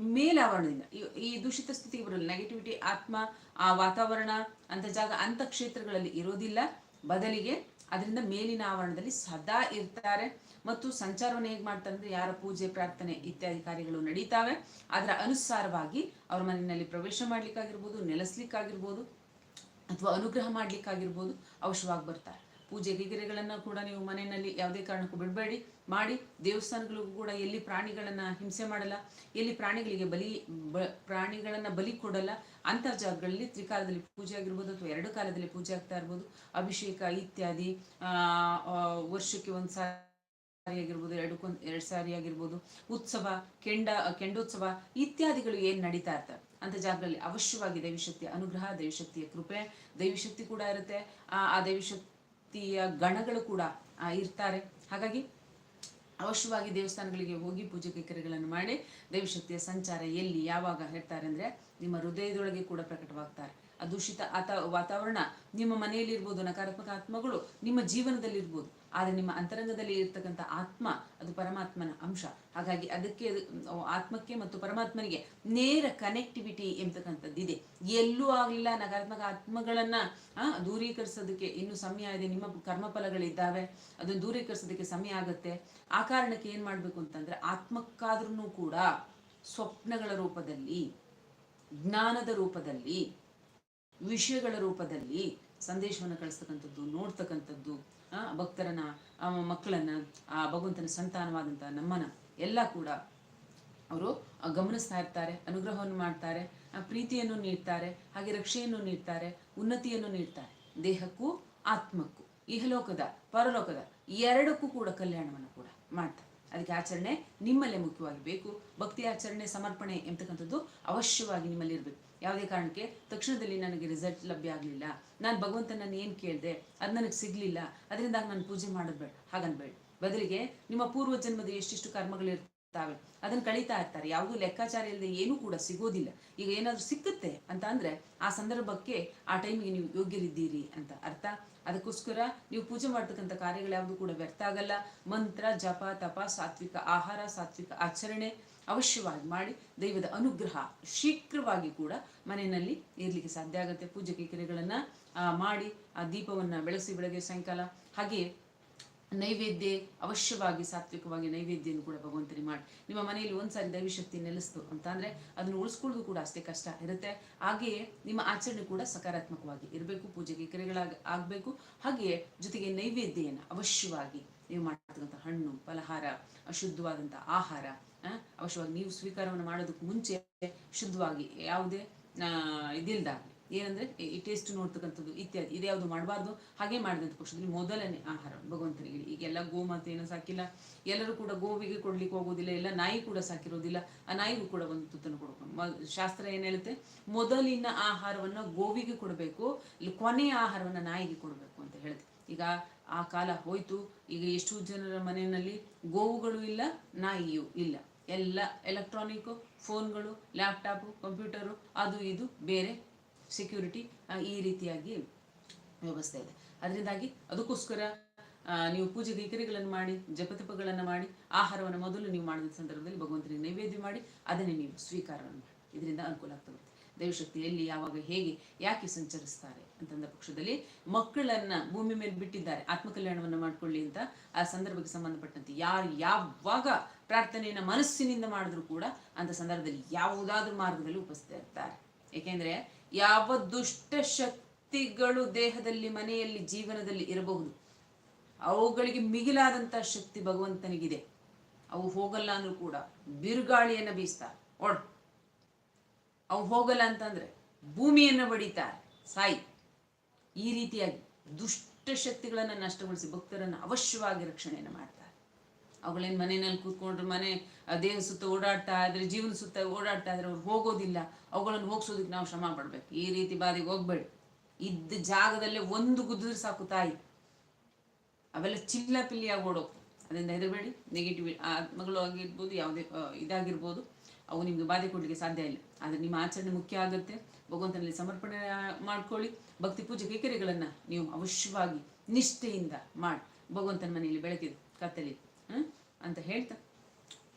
ಮೇಲಾವರಣದಿಂದ, ಈ- ದೂಷಿತ ಸ್ಥಿತಿಗೆ ಬರಲ್ಲ. ನೆಗೆಟಿವಿಟಿ ಆತ್ಮ, ಆ ವಾತಾವರಣ, ಅಂತ ಜಾಗ, ಅಂತ ಕ್ಷೇತ್ರಗಳಲ್ಲಿ ಇರೋದಿಲ್ಲ. ಬದಲಿಗೆ ಅದರಿಂದ ಮೇಲಿನ ಆವರಣದಲ್ಲಿ ಸದಾ ಇರ್ತಾರೆ. ಮತ್ತು ಸಂಚಾರವನ್ನು ಹೇಗೆ ಮಾಡ್ತಾರೆ ಅಂದರೆ, ಯಾರ ಪೂಜೆ, ಪ್ರಾರ್ಥನೆ ಇತ್ಯಾದಿ ಕಾರ್ಯಗಳು ನಡೀತಾವೆ. ಅದರ ಅನುಸಾರವಾಗಿ ಅವ್ರ ಮನೆಯಲ್ಲಿ ಪ್ರವೇಶ ಮಾಡ್ಲಿಕ್ಕಾಗಿರ್ಬೋದು, ನೆಲೆಸ್ಲಿಕ್ಕಾಗಿರ್ಬೋದು, ಅಥವಾ ಅನುಗ್ರಹ ಮಾಡ್ಲಿಕ್ಕಾಗಿರ್ಬೋದು, ಅವಶ್ಯವಾಗಿ ಬರ್ತಾರೆ. ಪೂಜೆ ಗಿಗಿರೆಗಳನ್ನು ಕೂಡ ನೀವು ಮನೆಯಲ್ಲಿ ಯಾವುದೇ ಕಾರಣಕ್ಕೂ ಬಿಡಬೇಡಿ. ಮಾಡಿ ದೇವಸ್ಥಾನಗಳಿಗೂ ಕೂಡ ಎಲ್ಲಿ ಪ್ರಾಣಿಗಳನ್ನ ಹಿಂಸೆ ಮಾಡಲ್ಲ, ಎಲ್ಲಿ ಪ್ರಾಣಿಗಳಿಗೆ ಬಲಿ ಪ್ರಾಣಿಗಳನ್ನ ಬಲಿ ಕೊಡಲ್ಲ ಅಂತ ಜಾಗಗಳಲ್ಲಿ ತ್ರಿಕಾಲದಲ್ಲಿ ಪೂಜೆ ಆಗಿರ್ಬೋದು ಅಥವಾ ಎರಡು ಕಾಲದಲ್ಲಿ ಪೂಜೆ ಆಗ್ತಾ ಇರ್ಬೋದು. ಅಭಿಷೇಕ ಇತ್ಯಾದಿ ವರ್ಷಕ್ಕೆ ಒಂದು ಸಾರಿ ಆಗಿರ್ಬೋದು ಎರಡಕ್ಕೊಂದು ಎರಡು ಸಾರಿ ಆಗಿರ್ಬೋದು, ಉತ್ಸವ, ಕೆಂಡ, ಕೆಂಡೋತ್ಸವ ಇತ್ಯಾದಿಗಳು ಏನ್ ನಡೀತಾ ಇರ್ತವೆ. ಅಂತ ಜಾಗದಲ್ಲಿ ಅವಶ್ಯವಾಗಿ ದೈವಶಕ್ತಿಯ ಅನುಗ್ರಹ, ದೈವಶಕ್ತಿಯ ಕೃಪೆ, ದೈವಶಕ್ತಿ ಕೂಡ ಇರುತ್ತೆ. ಆ ಆ ದೈವಶಕ್ತಿಯ ಗಣಗಳು ಕೂಡ ಇರ್ತಾರೆ. ಹಾಗಾಗಿ ಅವಶ್ಯವಾಗಿ ದೇವಸ್ಥಾನಗಳಿಗೆ ಹೋಗಿ ಪೂಜೆ ಕೈಕರ್ಯಗಳನ್ನು ಮಾಡಿ ದೈವಶಕ್ತಿಯ ಸಂಚಾರ ಎಲ್ಲಿ, ಯಾವಾಗ ಹೇಳ್ತಾರೆ ಅಂದ್ರೆ ನಿಮ್ಮ ಹೃದಯದೊಳಗೆ ಕೂಡ ಪ್ರಕಟವಾಗ್ತಾರೆ. ಆ ದೂಷಿತ ವಾತಾವರಣ ನಿಮ್ಮ ಮನೆಯಲ್ಲಿ ಇರ್ಬೋದು ನಕಾರಾತ್ಮಕ ಆತ್ಮಗಳು ನಿಮ್ಮ ಜೀವನದಲ್ಲಿ ಇರ್ಬೋದು ಆದ್ರೆ ನಿಮ್ಮ ಅಂತರಂಗದಲ್ಲಿ ಇರ್ತಕ್ಕಂಥ ಆತ್ಮ ಅದು ಪರಮಾತ್ಮನ ಅಂಶ. ಹಾಗಾಗಿ ಅದಕ್ಕೆ ಅದು, ಆತ್ಮಕ್ಕೆ ಮತ್ತು ಪರಮಾತ್ಮನಿಗೆ ನೇರ ಕನೆಕ್ಟಿವಿಟಿ ಎಂಬತಕ್ಕಂಥದ್ದಿದೆ ಎಲ್ಲೂ ಆಗಲಿಲ್ಲ ನಕಾರಾತ್ಮಕ ಆತ್ಮಗಳನ್ನ ದೂರೀಕರಿಸೋದಕ್ಕೆ ಇನ್ನು ಸಮಯ ಇದೆ. ನಿಮ್ಮ ಕರ್ಮಫಲಗಳಿದ್ದಾವೆ ಅದನ್ನು ದೂರೀಕರಿಸೋದಕ್ಕೆ ಸಮಯ ಆಗುತ್ತೆ. ಆ ಕಾರಣಕ್ಕೆ ಏನು ಮಾಡಬೇಕು ಅಂತಂದ್ರೆ ಆತ್ಮಕ್ಕಾದ್ರೂ ಕೂಡ ಸ್ವಪ್ನಗಳ ರೂಪದಲ್ಲಿ ಜ್ಞಾನದ ರೂಪದಲ್ಲಿ ವಿಷಯಗಳ ರೂಪದಲ್ಲಿ ಸಂದೇಶವನ್ನು ಕಳಿಸ್ತಕ್ಕಂಥದ್ದು ನೋಡ್ತಕ್ಕಂಥದ್ದು ಭಕ್ತರನ್ನ ಆ, ಮಕ್ಕಳನ್ನ ಆ ಭಗವಂತನ ಸಂತಾನವಾದಂಥ ನಮ್ಮನ ಎಲ್ಲ ಕೂಡ ಅವರು ಗಮನಿಸ್ತಾ ಇರ್ತಾರೆ ಅನುಗ್ರಹವನ್ನು ಮಾಡ್ತಾರೆ ಪ್ರೀತಿಯನ್ನು ನೀಡ್ತಾರೆ ಹಾಗೆ ರಕ್ಷೆಯನ್ನು ನೀಡ್ತಾರೆ ಉನ್ನತಿಯನ್ನು ನೀಡ್ತಾರೆ. ದೇಹಕ್ಕೂ ಆತ್ಮಕ್ಕೂ ಇಹಲೋಕದ ಪರಲೋಕದ ಎರಡಕ್ಕೂ ಕೂಡ ಕಲ್ಯಾಣವನ್ನು ಕೂಡ ಮಾಡ್ತಾರೆ. ಅದಕ್ಕೆ ಆಚರಣೆ ನಿಮ್ಮಲ್ಲೇ ಮುಖ್ಯವಾಗಿ ಬೇಕು. ಭಕ್ತಿ ಆಚರಣೆ ಸಮರ್ಪಣೆ ಎಂತಕ್ಕಂಥದ್ದು ಅವಶ್ಯವಾಗಿ ನಿಮ್ಮಲ್ಲಿ ಇರಬೇಕು ಯಾವುದೇ ಕಾರಣಕ್ಕೆ ತಕ್ಷಣದಲ್ಲಿ ನನಗೆ ರಿಸಲ್ಟ್ ಲಭ್ಯ ಆಗಲಿಲ್ಲ. ನಾನು ಭಗವಂತನನ್ನು ಏನು ಕೇಳಿದೆ, ಅದು ನನಗೆ ಸಿಗ್ಲಿಲ್ಲ. ಅದರಿಂದಾಗಿ ನಾನು ಪೂಜೆ ಮಾಡೋದು ಬೇಡ, ಹಾಗನ್ಬೇಡ. ಬದಲಿಗೆ ನಿಮ್ಮ ಪೂರ್ವ ಜನ್ಮದ ಎಷ್ಟಿಷ್ಟು ಕರ್ಮಗಳಿರ್ತಾವೆ ಅದನ್ನು ಕಳೀತಾ ಇರ್ತಾರೆ. ಯಾವುದೂ ಲೆಕ್ಕಾಚಾರ ಇಲ್ಲದೆ ಏನೂ ಕೂಡ ಸಿಗೋದಿಲ್ಲ. ಈಗ ಏನಾದರೂ ಸಿಕ್ಕುತ್ತೆ ಅಂತ ಅಂದರೆ ಆ ಸಂದರ್ಭಕ್ಕೆ ಆ ಟೈಮಿಗೆ ನೀವು ಯೋಗ್ಯರಿದ್ದೀರಿ ಅಂತ ಅರ್ಥ. ಅದಕ್ಕೋಸ್ಕರ ನೀವು ಪೂಜೆ ಮಾಡ್ತಕ್ಕಂಥ ಕಾರ್ಯಗಳು ಯಾವುದು ಕೂಡ ವ್ಯರ್ಥ ಆಗಲ್ಲ. ಮಂತ್ರ, ಜಪ, ತಪ, ಸಾತ್ವಿಕ ಆಹಾರ, ಸಾತ್ವಿಕ ಆಚರಣೆ ಅವಶ್ಯವಾಗಿ ಮಾಡಿ ದೈವದ ಅನುಗ್ರಹ ಶೀಘ್ರವಾಗಿ ಕೂಡ ಮನೆಯಲ್ಲಿ ಇರಲಿಕ್ಕೆ ಸಾಧ್ಯ ಆಗುತ್ತೆ. ಪೂಜೆ ಕೈಕರ್ಯಗಳನ್ನ ಮಾಡಿ, ಆ, ದೀಪವನ್ನ ಬೆಳೆಸಿ ಬೆಳಗ್ಗೆ ಸಾಯಂಕಾಲ. ಹಾಗೆಯೇ ನೈವೇದ್ಯ ಅವಶ್ಯವಾಗಿ, ಸಾತ್ವಿಕವಾಗಿ ನೈವೇದ್ಯವನ್ನು ಕೂಡ ಭಗವಂತನಿಗೆ ಮಾಡಿ. ನಿಮ್ಮ ಮನೆಯಲ್ಲಿ ಒಂದ್ಸಾರಿ ದೈವಶಕ್ತಿ ನೆಲೆಸ್ತು ಅಂತ ಅಂದ್ರೆ ಅದನ್ನು ಉಳಿಸ್ಕೊಳ್ಳೋದು ಕೂಡ ಅಷ್ಟೇ ಕಷ್ಟ ಇರುತ್ತೆ. ಹಾಗೆಯೇ ನಿಮ್ಮ ಆಚರಣೆ ಕೂಡ ಸಕಾರಾತ್ಮಕವಾಗಿ ಇರಬೇಕು. ಪೂಜೆಗೆ ಕೆರೆಗಳಾಗ ಆಗಬೇಕು. ಹಾಗೆಯೇ ಜೊತೆಗೆ ನೈವೇದ್ಯನ ಅವಶ್ಯವಾಗಿ ನೀವು ಮಾಡ್ತಕ್ಕಂಥ ಹಣ್ಣು ಫಲಹಾರ ಶುದ್ಧವಾದಂಥ ಆಹಾರ ಅವಶ್ಯವಾಗಿ ನೀವು ಸ್ವೀಕಾರವನ್ನು ಮಾಡೋದಕ್ಕೆ ಮುಂಚೆ ಶುದ್ಧವಾಗಿ ಯಾವುದೇ ಆ, ಇದಿಲ್ದಾಗಲಿ ಏನಂದ್ರೆ ಈ- ಟೇಸ್ಟ್ ನೋಡ್ತಕ್ಕಂಥದ್ದು ಇತ್ಯಾದಿ ಇದ್ಯಾವುದು ಮಾಡಬಾರ್ದು ಹಾಗೆ ಮಾಡಿದಂಥ ಪಕ್ಷದಲ್ಲಿ ಮೊದಲನೇ ಆಹಾರ ಭಗವಂತನಿಗೆ ಈಗೆಲ್ಲ ಏನೋ ಸಾಕಿಲ್ಲ. ಎಲ್ಲರೂ ಕೂಡ ಗೋವಿಗೆ ಕೊಡ್ಲಿಕ್ಕೆ ಹೋಗೋದಿಲ್ಲ ಎಲ್ಲ ನಾಯಿ ಕೂಡ ಸಾಕಿರೋದಿಲ್ಲ. ಆ ನಾಯಿಗೂ ಕೂಡ ಒಂದು ತುತ್ತನ್ನು ಕೊಡಬೇಕು. ಮ- ಶಾಸ್ತ್ರ ಏನ್ ಹೇಳುತ್ತೆ? ಮೊದಲಿನ ಆಹಾರವನ್ನ ಗೋವಿಗೆ ಕೊಡಬೇಕು ಕೊನೆಯ ಆಹಾರವನ್ನ ನಾಯಿಗೆ ಕೊಡಬೇಕು ಅಂತ ಹೇಳುತ್ತೆ. ಈಗ ಆ ಕಾಲ ಹೋಯ್ತು. ಈಗ ಎಷ್ಟು ಜನರ ಮನೆಯಲ್ಲಿ ಗೋವುಗಳು ಇಲ್ಲ, ನಾಯಿಯು ಇಲ್ಲ. ಎಲ್ಲ ಎಲೆಕ್ಟ್ರಾನಿಕ್ ಫೋನ್ಗಳು ಲ್ಯಾಪ್ಟಾಪ್ ಕಂಪ್ಯೂಟರು ಅದು ಇದು ಬೇರೆ ಸೆಕ್ಯೂರಿಟಿ ಈ ರೀತಿಯಾಗಿ ವ್ಯವಸ್ಥೆ ಇದೆ. ಅದರಿಂದಾಗಿ ಅದಕ್ಕೋಸ್ಕರ ನೀವು ಪೂಜೆ ಕೈಕರಿಗಳನ್ನು ಮಾಡಿ, ಜಪತಪಗಳನ್ನು ಮಾಡಿ, ಆಹಾರವನ್ನು ಮೊದಲು ನೀವು ಮಾಡಿದ ಸಂದರ್ಭದಲ್ಲಿ ಭಗವಂತನಿಗೆ ನೈವೇದ್ಯ ಮಾಡಿ, ಅದನ್ನೇ ನೀವು ಸ್ವೀಕಾರವನ್ನು ಮಾಡಿ. ಇದರಿಂದ ಅನುಕೂಲ ಆಗ್ತಾ ದೈವಶಕ್ತಿ ಎಲ್ಲಿ ಯಾವಾಗ ಹೇಗೆ ಯಾಕೆ ಸಂಚರಿಸ್ತಾರೆ ಅಂತಂದ ಪಕ್ಷದಲ್ಲಿ ಮಕ್ಕಳನ್ನ ಭೂಮಿ ಮೇಲೆ ಬಿಟ್ಟಿದ್ದಾರೆ. ಆತ್ಮಕಲ್ಯಾಣವನ್ನು ಮಾಡ್ಕೊಳ್ಳಿ ಅಂತ ಆ ಸಂದರ್ಭಕ್ಕೆ ಸಂಬಂಧಪಟ್ಟಂತೆ ಯಾರು ಯಾವಾಗ ಪ್ರಾರ್ಥನೆಯನ್ನ ಮನಸ್ಸಿನಿಂದ ಮಾಡಿದ್ರು ಕೂಡ ಅಂತ ಸಂದರ್ಭದಲ್ಲಿ ಯಾವುದಾದ್ರೂ ಮಾರ್ಗದಲ್ಲಿ ಉಪಸ್ಥಿತರಿರ್ತಾರೆ ಏಕೆಂದ್ರೆ ಯಾವ ದುಷ್ಟ ಶಕ್ತಿಗಳು ದೇಹದಲ್ಲಿ, ಮನೆಯಲ್ಲಿ, ಜೀವನದಲ್ಲಿ ಇರಬಹುದು. ಅವುಗಳಿಗೆ ಮಿಗಿಲಾದಂತಹ ಶಕ್ತಿ ಭಗವಂತನಿಗಿದೆ. ಅವು ಹೋಗಲ್ಲ ಅಂದ್ರೂ ಕೂಡ ಬಿರುಗಾಳಿಯನ್ನ ಬೀಸ್ತಾ ಒಡ್ ಅವು ಹೋಗಲ್ಲ ಅಂತಂದ್ರೆ ಭೂಮಿಯನ್ನು ಬಡಿತಾರೆ. ಸಾಯಿ. ಈ ರೀತಿಯಾಗಿ ದುಷ್ಟ ಶಕ್ತಿಗಳನ್ನು ನಷ್ಟಗೊಳಿಸಿ ಭಕ್ತರನ್ನು ಅವಶ್ಯವಾಗಿ ರಕ್ಷಣೆಯನ್ನು ಮಾಡ್ತಾರೆ. ಅವುಗಳೇನು ಮನೆಯಲ್ಲಿ ಕೂತ್ಕೊಂಡ್ರೆ ಮನೆ ದೇಹ ಸುತ್ತ ಓಡಾಡ್ತಾ ಇದ್ರೆ, ಜೀವನ ಸುತ್ತ ಓಡಾಡ್ತಾ ಇದ್ರೆ ಅವ್ರು ಹೋಗೋದಿಲ್ಲ. ಅವುಗಳನ್ನು ಹೋಗ್ಸೋದಕ್ಕೆ ನಾವು ಶ್ರಮ ಪಡ್ಬೇಕು. ಈ ರೀತಿ ಬಾರಿಗೆ ಹೋಗ್ಬೇಡಿ. ಇದ್ದ ಜಾಗದಲ್ಲೇ ಒಂದು ಗುದ್ದಿದ್ರೆ ಸಾಕು ತಾಯಿ. ಅವೆಲ್ಲ ಚಿಲ್ಲ ಪಿಲ್ಲಿಯಾಗಿ ಓಡೋಗ್ತವೆ. ಅದರಿಂದ ಹೆದರಬೇಡಿ. ನೆಗೆಟಿವ್ ಆತ್ಮಗಳು ಆಗಿರ್ಬೋದು, ಯಾವುದೇ ಇದಾಗಿರ್ಬೋದು. ಅವು ನಿಮ್ಗೆ ಬಾಧೆ ಕೊಡಲಿಕ್ಕೆ ಸಾಧ್ಯ ಇಲ್ಲ. ಆದರೆ ನಿಮ್ಮ ಆಚರಣೆ ಮುಖ್ಯ ಆಗುತ್ತೆ. ಭಗವಂತನಲ್ಲಿ ಸಮರ್ಪಣೆ ಮಾಡ್ಕೊಳ್ಳಿ. ಭಕ್ತಿ ಪೂಜೆ ಕೈಕರ್ಯಗಳನ್ನು ನೀವು ಅವಶ್ಯವಾಗಿ ನಿಷ್ಠೆಯಿಂದ ಮಾಡಿ. ಭಗವಂತನ ಮನೆಯಲ್ಲಿ ಬೆಳಕಿದೆ ಕತ್ತಲಿ? ಅಂತ ಹೇಳ್ತಾ.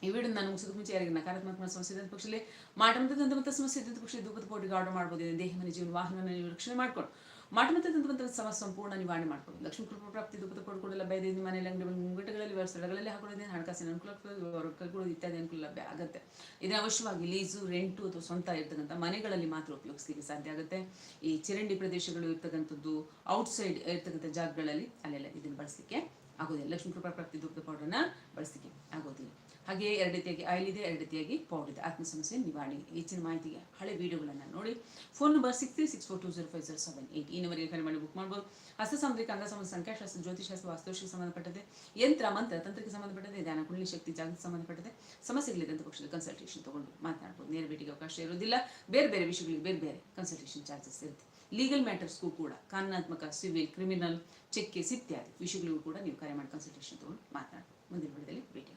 ಈ ವಿಡಿಯೋ ನಾನು ಮುಗಿಸೋದು ಮುಂಚೆ ಯಾರಿಗೆ ನಕಾರಾತ್ಮಕ ಸಮಸ್ಯೆ ಇದ್ದಂಥ ಪಕ್ಷದಲ್ಲಿ ಮಾಟಮಂತ ದಂತಮಂತ ಸಮಸ್ಯೆ ಇದ್ದಂಥ ಪಕ್ಷದಲ್ಲಿ ದುಃಖದ ಪೋಟಿಗೆ ಆರ್ಡರ್ ಮಾಡ್ಬೋದು. ದೇಹ, ಮನೆ, ಜೀವನ ವಾಹನವನ್ನು ನೀವು ರಕ್ಷಣೆ ಮಾಡ್ಕೊಂಡು ಮಾಟಮಂತ ದಂತಮಂತ ಸಮಸ್ಯೆ ಸಂಪೂರ್ಣ ನಿವಾರಣೆ ಮಾಡ್ಬೋದು ಲಕ್ಷ್ಮೀ ಕೃಪಾ ಪ್ರಾಪ್ತಿ ಕೂಡ ಲಭ್ಯ ಇದೆ ಮನೆಯಲ್ಲಿ ಅಂಗಡಿ ಮುಂಗಟಗಳಲ್ಲಿ ಸ್ಥಳಗಳಲ್ಲಿ ಹಾಕೊಳ್ಳೋದೇ ಹಣಕಾಸಿನ ಅನುಕೂಲ ಕೈಗೊಳ್ಳೋದು ಇತ್ಯಾದಿ ಅನುಕೂಲ ಲಭ್ಯ ಆಗುತ್ತೆ. ಇದನ್ನ ಅವಶ್ಯವಾಗಿ ಲೀಸು, ರೆಂಟು ಅಥವಾ ಸ್ವಂತ ಇರ್ತಕ್ಕಂಥ ಮನೆಗಳಲ್ಲಿ ಮಾತ್ರ ಉಪಯೋಗಿಸ್ಲಿಕ್ಕೆ ಸಾಧ್ಯ ಆಗುತ್ತೆ. ಈ ಚಿರಂಡಿ ಪ್ರದೇಶಗಳು ಇರ್ತಕ್ಕಂಥದ್ದು ಔಟ್ಸೈಡ್ ಇರ್ತಕ್ಕಂಥ ಜಾಗಗಳಲ್ಲಿ ಅಲ್ಲೆಲ್ಲ ಇದನ್ನು ಬಳಸಲಿಕ್ಕೆ ಆಗೋದಿಲ್ಲ. ಲಕ್ಷ್ಮೀ ಕೃಪಾ ಪ್ರಾಪ್ತಿ ಧೂಪದ ಪೌಡರ್ನ ಬಳಸಲಿಕ್ಕೆ ಆಗೋದಿಲ್ಲ. ಹಾಗೆ ಎರಡು ರೀತಿಯಾಗಿ ಆಯಿಲ್ ಇದೆ ಎರಡು ರೀತಿಯಾಗಿ ಪೌಡರ್ ಇದೆ ಆತ್ಮ ಸಮಸ್ಯೆ ನಿವಾರಣೆ ಹೆಚ್ಚಿನ ಮಾಹಿತಿಗೆ ಹಳೆ ವಿಡಿಯೋಗಳನ್ನು ನೋಡಿ. Phone number six three six four two zero five zero seven eight ಈ ನಂಬರಿಗೆ ಕರೆ ಮಾಡಿ ಬುಕ್ ಮಾಡ್ಬೋದು. ಹಸ್ತ ಸಾಮಗ್ರಿಕ ಅಂಗ ಸಂಬಂಧ ಸಂಖ್ಯಾಶಾಸ್ತ್ರ ಜ್ಯೋತಿಷಾಸ್ತ್ರ ವಾಸ್ತುಶಕ್ಕೆ ಸಂಬಂಧಪಟ್ಟದೆ ಯಂತ್ರ, ಮಂತ್ರ, ತಂತ್ರಕ್ಕೆ ಸಂಬಂಧಪಟ್ಟದೆ ಧ್ಯಾನ ಕುಂಡಲಿ, ಶಕ್ತಿ, ಜಾಗಕ್ಕೆ ಸಂಬಂಧಪಟ್ಟದೆ ಸಮಸ್ಯೆಗಳಿದ್ದಂಥ ಪಕ್ಷದ ಕನ್ಸಲ್ಟೇಷನ್ ತಗೊಂಡು ಮಾತನಾಡ್ಬೋದು. ನೇರ ಭೇಟಿಗೆ ಅವಕಾಶ ಇರೋದಿಲ್ಲ ಬೇರೆ ಬೇರೆ ವಿಷಯಗಳಿಗೆ ಬೇರೆ ಬೇರೆ ಕನ್ಸಲ್ಟೇಷನ್ ಚಾರ್ಜಸ್ ಇರುತ್ತೆ. ಲೀಗಲ್ ಮ್ಯಾಟರ್ಸ್ಗೂ ಕೂಡ ಕಾನೂನಾತ್ಮಕ ಸಿವಿಲ್ ಕ್ರಿಮಿನಲ್ ಚೆಕ್ ಕೇಸ್ ಇತ್ಯಾದಿ ವಿಷಯಗಳಿಗೂ ಕೂಡ ನೀವು ಕರೆ ಮಾಡಿ ಕನ್ಸಲ್ಟೇಷನ್ ತಗೊಂಡು ಮಾತನಾಡ್ಬೋದು. ಮುಂದಿನ ವಿಡಿಯೋದಲ್ಲಿ ಭೇಟಿ